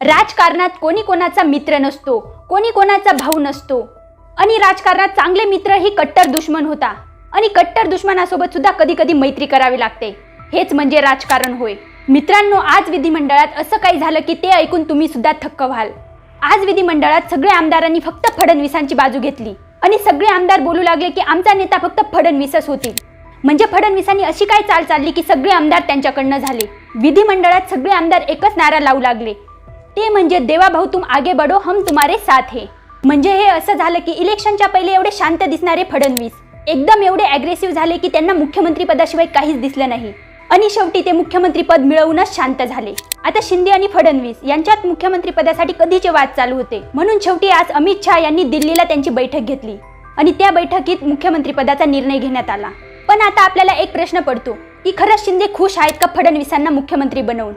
राजकारणात कोणी कोणाचा मित्र नसतो कोणी कोणाचा भाऊ नसतो. आणि राजकारणात चांगले मित्र ही कट्टर दुश्मन होता. आणि कट्टर दुश्मनासोबत सुद्धा कधी कधी मैत्री करावी लागते. हेच म्हणजे राजकारण होय. मित्रांनो आज विधिमंडळात असं काही झालं की ते ऐकून तुम्ही सुद्धा थक्क व्हाल. आज विधिमंडळात सगळ्या आमदारांनी फक्त फडणवीसांची बाजू घेतली. आणि सगळे आमदार बोलू लागले की आमचा नेता फक्त फडणवीसच होतील. म्हणजे फडणवीसांनी अशी काय चाल चालली की सगळे आमदार त्यांच्याकडनं झाले. विधिमंडळात सगळे आमदार एकच नारा लावू लागले. ते म्हणजे देवा भाऊ तुम आगे बढो हम तुम्हारे साथ है. म्हणजे हे असं झालं की इलेक्शनच्या पहिले एवढे शांत दिसणारे फडणवीस एकदम एवढे अग्रेसिव्ह झाले की त्यांना मुख्यमंत्री पदाशिवाय काहीच दिसलं नाही. आणि शेवटी ते मुख्यमंत्री पद मिळवूनच शांत झाले. आता शिंदे आणि फडणवीस यांच्यात मुख्यमंत्री पदासाठी कधीचे वाद चालू होते? म्हणून शेवटी आज अमित शहा यांनी दिल्लीला त्यांची बैठक घेतली. आणि त्या बैठकीत मुख्यमंत्री पदाचा निर्णय घेण्यात आला. पण आता आपल्याला एक प्रश्न पडतो की खरंच शिंदे खुश आहेत का फडणवीसांना मुख्यमंत्री बनवून?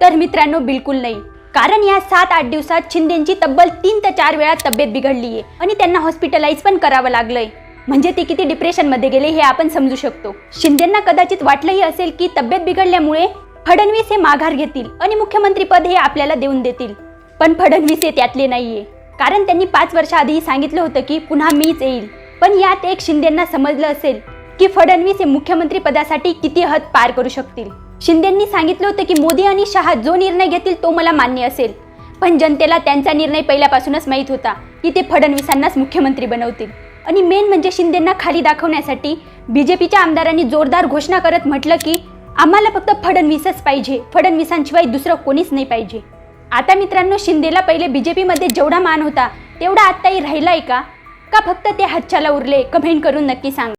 तर मित्रांनो बिलकुल नाही. कारण या सात आठ दिवसात शिंदेची तब्बल तीन ते चार वेळा तब्येत बिघडली आहे. आणि त्यांना हॉस्पिटलाइज पण करावं लागलंय. म्हणजे ते किती डिप्रेशनमध्ये गेले हे आपण समजू शकतो. शिंदेंना कदाचित वाटलंही असेल की तब्येत बिघडल्यामुळे फडणवीस हे माघार घेतील आणि मुख्यमंत्रीपद हे आपल्याला देऊन देतील. पण फडणवीस हे त्यातले नाहीये. कारण त्यांनी पाच वर्षाआधी सांगितलं होतं की पुन्हा मीच येईल. पण यात एक शिंदेंना समजलं असेल की फडणवीस हे मुख्यमंत्री पदासाठी किती हद पार करू शकतील. शिंदेंनी सांगितलं होतं की मोदी आणि शहा जो निर्णय घेतील तो मला मान्य असेल. पण जनतेला त्यांचा निर्णय पहिल्यापासूनच माहीत होता की ते फडणवीसांनाच मुख्यमंत्री बनवतील. आणि मेन म्हणजे शिंदेंना खाली दाखवण्यासाठी बी जे पीच्या आमदारांनी जोरदार घोषणा करत म्हटलं की आम्हाला फक्त फडणवीसच पाहिजे. फडणवीसांशिवाय दुसरं कोणीच नाही पाहिजे. आता मित्रांनो शिंदेला पहिले बी जे पीमध्ये जेवढा मान होता तेवढा आत्ताही राहिलाय का? का फक्त ते हातच्याला उरले? कमेंट करून नक्की सांगा.